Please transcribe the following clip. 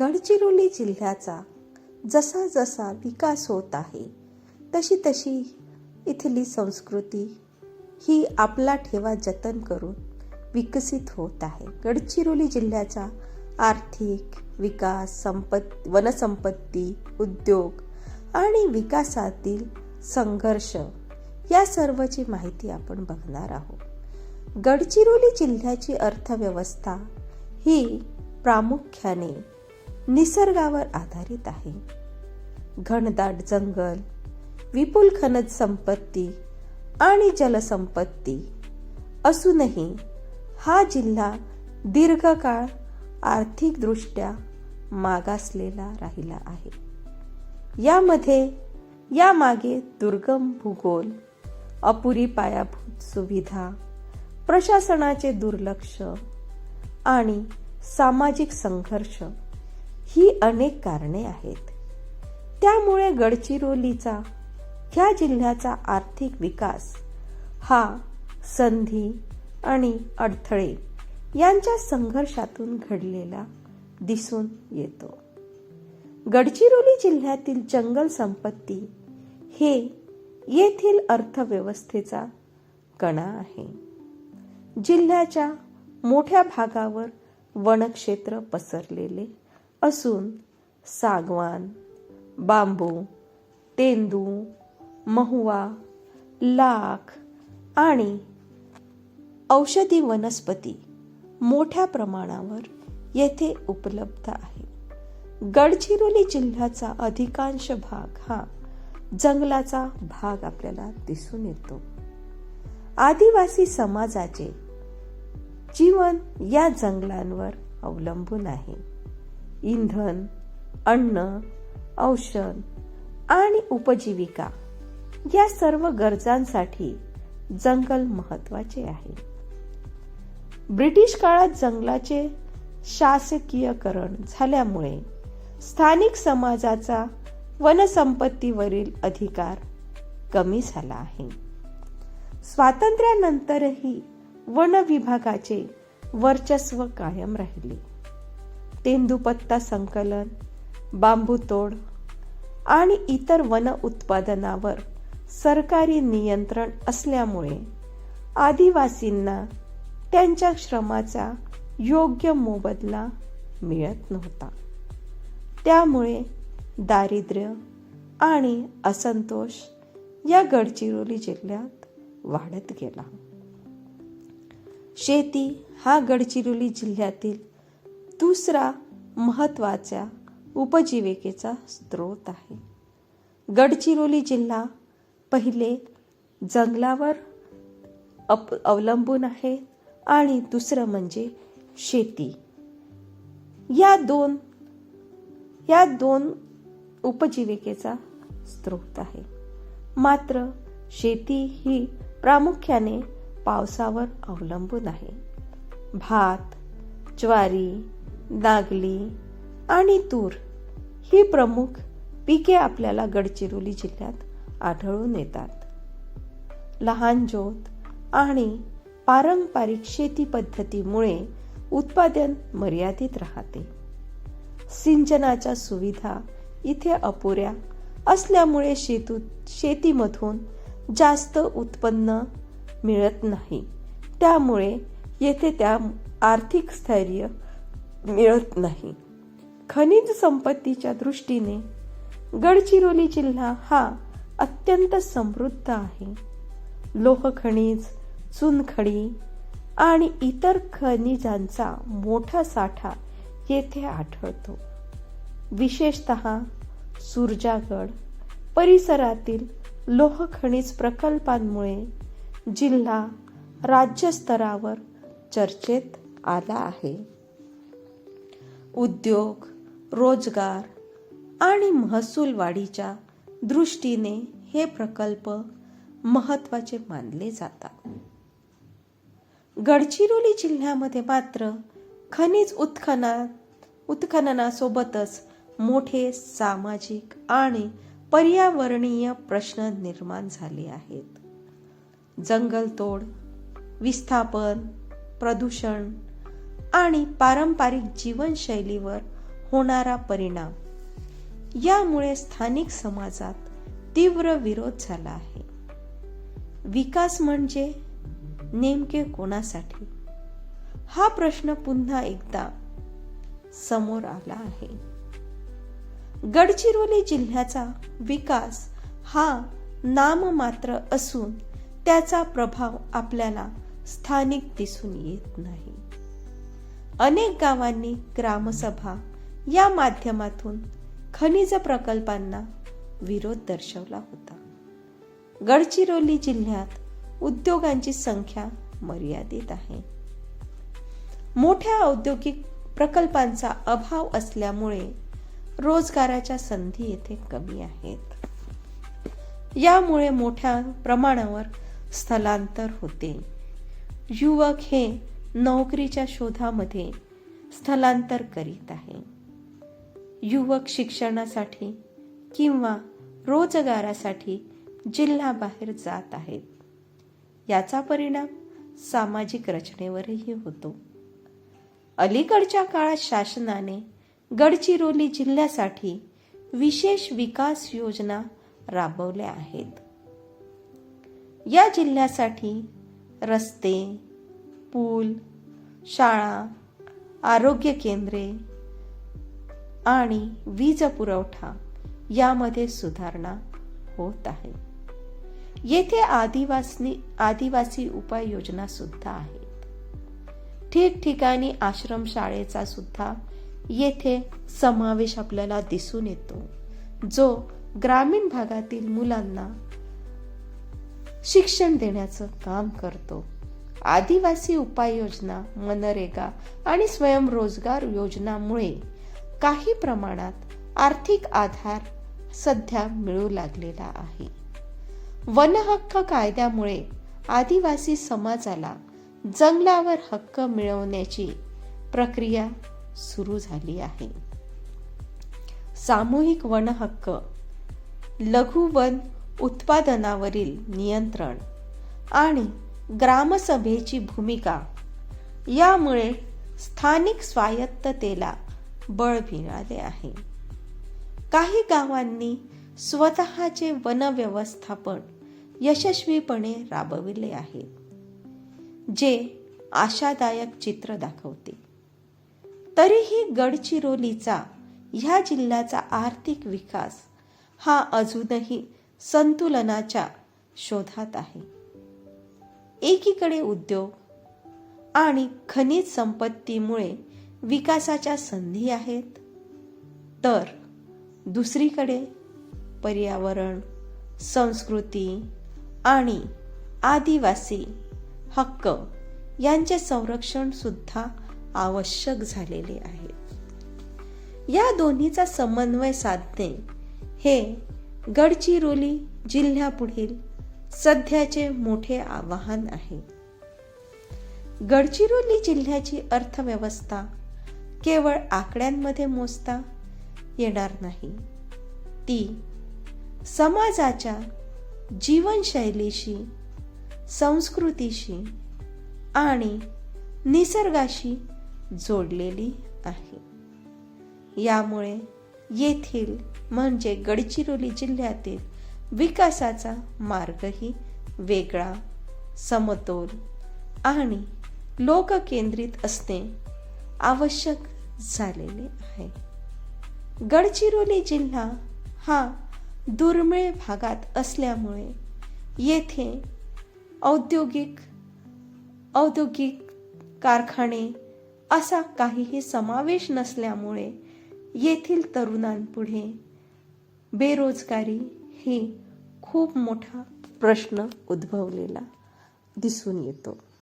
गडचिरोली जिल्ह्याचा जसा जसा विकास होत आहे तशी तशी इथली संस्कृती ही आपला ठेवा जतन करून विकसित होत आहे. गडचिरोली जिल्ह्याचा आर्थिक विकास संपत् वनसंपत्ती उद्योग आणि विकासातील संघर्ष या सर्वची माहिती आपण बघणार आहोत. गडचिरोली जिल्ह्याची अर्थव्यवस्था ही प्रामुख्याने निसर्गावर आधारित आहे. घनदाट जंगल विपुल खनिज संपत्ती आणि जलसंपत्ती असूनही हा जिल्हा दीर्घकाळ आर्थिकदृष्ट्या मागासलेला राहिला आहे. यामध्ये यामागे दुर्गम भूगोल अपुरी पायाभूत सुविधा प्रशासनाचे दुर्लक्ष आणि सामाजिक संघर्ष ही अनेक कारणे आहेत. त्यामुळे गडचिरोलीचा ह्या जिल्ह्याचा आर्थिक विकास हा संधी आणि अडथळे यांच्या संघर्षातून घडलेला दिसून येतो. गडचिरोली जिल्ह्यातील जंगल संपत्ती हे येथील अर्थव्यवस्थेचा कणा आहे. जिल्ह्याच्या मोठ्या भागावर वनक्षेत्र पसरलेले असून सागवान बांबू तेंदू महुवा लाख आणि औषधी वनस्पती मोठ्या प्रमाणावर येथे उपलब्ध आहे. गडचिरोली जिल्ह्याचा अधिकांश भाग हा जंगलाचा भाग आपल्याला दिसून येतो. आदिवासी समाजाचे जीवन या जंगलांवर अवलंबून आहे. इंधन अन्न औषध आणि उपजीविका या सर्व गरजांसाठी जंगल महत्त्वाचे आहे. ब्रिटिश काळात जंगलाचे शासकीयकरण झाल्यामुळे स्थानिक समाजाचा वनसंपत्तीवरील अधिकार कमी झाला आहे. स्वातंत्र्यानंतरही वन विभागाचे वर्चस्व कायम राहिले. तेंदुपत्ता संकलन बांबू तोड आणि इतर वन उत्पादनावर सरकारी नियंत्रण असल्यामुळे आदिवासींना त्यांच्या श्रमाचा योग्य मोबदला मिळत नव्हता. त्यामुळे दारिद्र्य आणि असंतोष या गडचिरोली जिल्ह्यात वाढत गेला. शेती हा गडचिरोली जिल्ह्यातील दुसरा महत्त्वाचा उपजीविकेचा स्रोत आहे. गडचिरोली जिल्हा पहिले जंगलावर अप अवलंबून आहे आणि दुसरं म्हणजे शेती. या दोन या दोन उपजीविकेचा स्रोत आहे. मात्र शेती ही प्रामुख्याने पावसावर अवलंबून आहे. भात ज्वारी नागली आणि तूर ही प्रमुख पिके आपल्याला गडचिरोली जिल्ह्यात आढळून येतात. लहान ज्योत आणि पारंपरिक शेती पद्धतीमुळे उत्पादन मर्यादित राहते. सिंचनाच्या सुविधा इथे अपुऱ्या असल्यामुळे शेतू शेतीमधून जास्त उत्पन्न मिळत नाही. त्यामुळे येथे त्या आर्थिक स्थैर्य मिळत नाही. खनिज संपत्तीच्या दृष्टीने गडचिरोली जिल्हा हा अत्यंत समृद्ध आहे. लोह खनिज चुनखडी आणि इतर खनिजांचा मोठा साठा येथे आढळतो. विशेषत सुरजागड परिसरातील लोह खनिज प्रकल्पांमुळे जिल्हा राज्यस्तरावर चर्चेत आला आहे. उद्योग रोजगार आणि महसूल वाढीच्या दृष्टीने हे प्रकल्प महत्त्वाचे मानले जातात. गडचिरोली जिल्ह्यामध्ये मात्र खनिज उत्खना उत्खननासोबतच मोठे सामाजिक आणि पर्यावरणीय प्रश्न निर्माण झाले आहेत. जंगलतोड विस्थापन प्रदूषण आणि पारंपरिक जीवनशैलीवर होणारा परिणाम. यामुळे स्थानिक समाजात तीव्र विरोध झाला आहे. विकास म्हणजे नेमके कोणासाठी? हा प्रश्न पुन्हा एकदा समोर आला आहे. गडचिरोली जिल्ह्याचा विकास हा नाममात्र असून त्याचा प्रभाव आपल्याला स्थानिक दिसून येत नाही. अनेक गावांनी ग्रामसभा या माध्यमातून खनिज प्रकल्पांना विरोध दर्शवला होता. गडचिरोली जिल्ह्यात उद्योगांची संख्या मर्यादित आहे. मोठ्या औद्योगिक प्रकल्पांचा अभाव असल्यामुळे रोजगाराच्या संधी येथे कमी आहेत. यामुळे मोठ्या प्रमाणावर स्थलांतर होते. युवक हे नोकरीच्या शोधामध्ये स्थलांतर करीत आहे. युवक शिक्षणासाठी किंवा रोजगारासाठी जिल्हाबाहेर जात आहेत. याचा परिणाम सामाजिक रचनेवरही होतो. अलीकडच्या काळात शासनाने गडचिरोली जिल्ह्यासाठी विशेष विकास योजना राबवल्या आहेत. या जिल्ह्यासाठी रस्ते पूल शाळा आरोग्य केंद्रे आणि वीज पुरवठा यामध्ये सुधारणा होत आहे. येथे आदिवासी आदिवासी उपाययोजना सुद्धा आहेत. ठिकठिकाणी आश्रमशाळेचा सुद्धा येथे समावेश आपल्याला दिसून येतो जो ग्रामीण भागातील मुलांना शिक्षण देण्याचं काम करतो. आदिवासी उपाययोजना मनरेगा आणि स्वयंरोजगार योजनामुळे काही प्रमाणात आर्थिक आधार सध्या मिळू लागलेला आहे. वनहक्क कायद्यामुळे आदिवासी समाजाला जंगलावर हक्क मिळवण्याची प्रक्रिया सुरू झाली आहे. सामूहिक वन हक्क लघु वन उत्पादनावरील नियंत्रण आणि ग्रामसभेची भूमिका. यामुळे स्थानिक स्वायत्ततेला बळ मिळाले आहे. काही गावांनी स्वतःचे वनव्यवस्थापन यशस्वीपणे राबविले आहे जे आशादायक चित्र दाखवते. तरीही गडचिरोलीचा ह्या जिल्ह्याचा आर्थिक विकास हा अजूनही संतुलनाच्या शोधात आहे. एकीकडे उद्योग आणि खनिज संपत्तीमुळे विकासाच्या संधी आहेत. तर दुसरीकडे पर्यावरण संस्कृती आणि आदिवासी हक्क यांचे संरक्षण सुद्धा आवश्यक झालेले आहे. या दोन्हीचा समन्वय साधणे हे गडचिरोली जिल्ह्यापुढील सध्याचे मोठे आव्हान आहे. गडचिरोली जिल्ह्याची अर्थव्यवस्था केवळ आकड्यांमध्ये मोजता येणार नाही. ती समाजाच्या जीवनशैलीशी संस्कृतीशी आणि निसर्गाशी जोडलेली आहे. यामुळे येथील म्हणजे गडचिरोली जिल्ह्यातील विकासाचा मार्गही वेगळा समतोल आणि लोककेंद्रित असणे आवश्यक झालेले आहे. गडचिरोली जिल्हा हा दुर्मिळ भागात असल्यामुळे येथे औद्योगिक औद्योगिक कारखाने असा काहीही समावेश नसल्यामुळे येथील तरुणांपुढे बेरोजगारी ही खूप मोठा प्रश्न उद्भवलेला दिसून येतो.